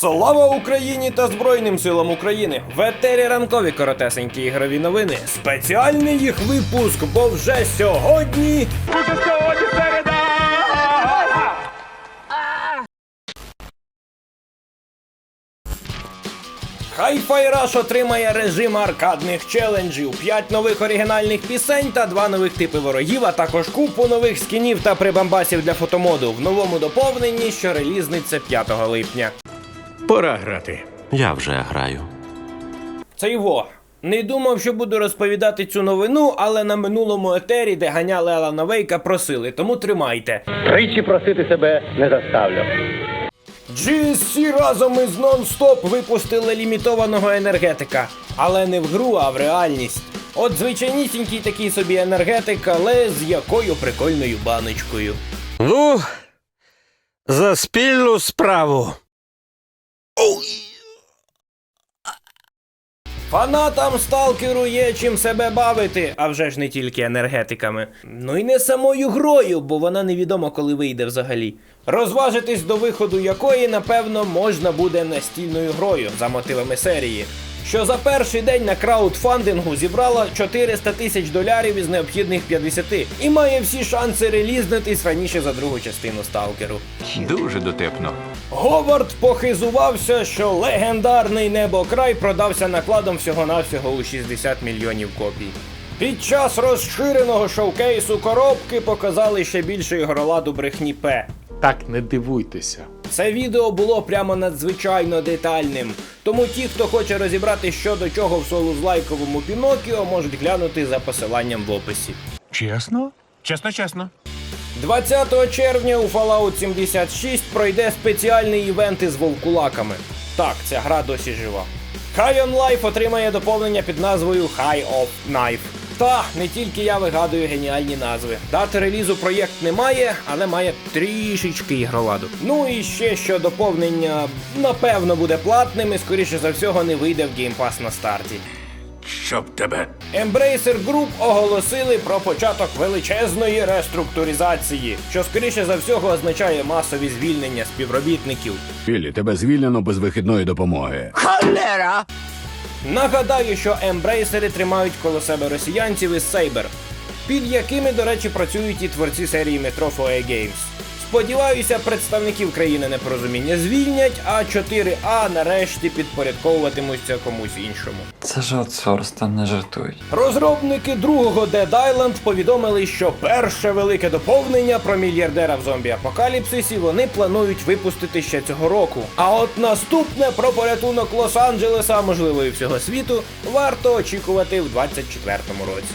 Слава Україні та Збройним силам України! В етері ранкові коротесенькі ігрові новини. Спеціальний їх випуск, бо вже сьогодні. Hi-Fi Rush отримає режим аркадних челенджів, 5 нових оригінальних пісень та 2 нових типи ворогів, а також купу нових скінів та прибамбасів для фотомоду в новому доповненні, що релізниться 5 липня. Пора грати. Я вже граю. Це його. Не думав, що буду розповідати цю новину, але на минулому етері, де ганяли Алана Вейка, просили, тому тримайте. Тричі просити себе не заставлю. GSC разом із Non-Stop випустили лімітованого енергетика. Але не в гру, а в реальність. От звичайнісінький такий собі енергетик, але з якою прикольною баночкою. Ну, за спільну справу. Фанатам сталкеру є чим себе бавити, а вже ж не тільки енергетиками. Ну і не самою грою, бо вона невідомо коли вийде взагалі. Розважитись до виходу якої, напевно, можна буде настільною грою за мотивами серії. Що за перший день на краудфандингу зібрала 400 тисяч долярів із необхідних 50 і має всі шанси релізнитись раніше за другу частину сталкеру. Дуже дотепно. Говард похизувався, що легендарний небокрай продався накладом всього-навсього у 60 мільйонів копій. Під час розширеного шоукейсу коробки показали ще більше ігроладу брехні П. Так не дивуйтеся. Це відео було прямо надзвичайно детальним. Тому ті, хто хоче розібрати, що до чого в солузлайковому Пінокіо, можуть глянути за посиланням в описі. Чесно? Чесно, чесно. 20 червня у Fallout 76 пройде спеціальний івент із вовкулаками. Так, ця гра досі жива. High on Life отримає доповнення під назвою High of Knife. Та не тільки я вигадую геніальні назви. Дати релізу проєкт не має, але має трішечки ігроладу. Ну і ще що доповнення напевно буде платним і скоріше за всього не вийде в Game Pass на старті. Щоб тебе. Embracer Group оголосили про початок величезної реструктуризації, що скоріше за всього означає масові звільнення співробітників. Білі, тебе звільнено без вихідної допомоги. Нагадаю, що ембрейсери тримають коло себе росіянців із Saber, під якими, до речі, працюють і творці серії Metro 4A Games. Сподіваюся, представників країни непорозуміння звільнять, а 4А нарешті підпорядковуватимуться комусь іншому. Це ж аутсорс, там не жартують. Розробники другого Dead Island повідомили, що перше велике доповнення про мільярдера в зомбі апокаліпсисі вони планують випустити ще цього року. А от наступне про порятунок Лос-Анджелеса, можливо і всього світу, варто очікувати в 24-му році.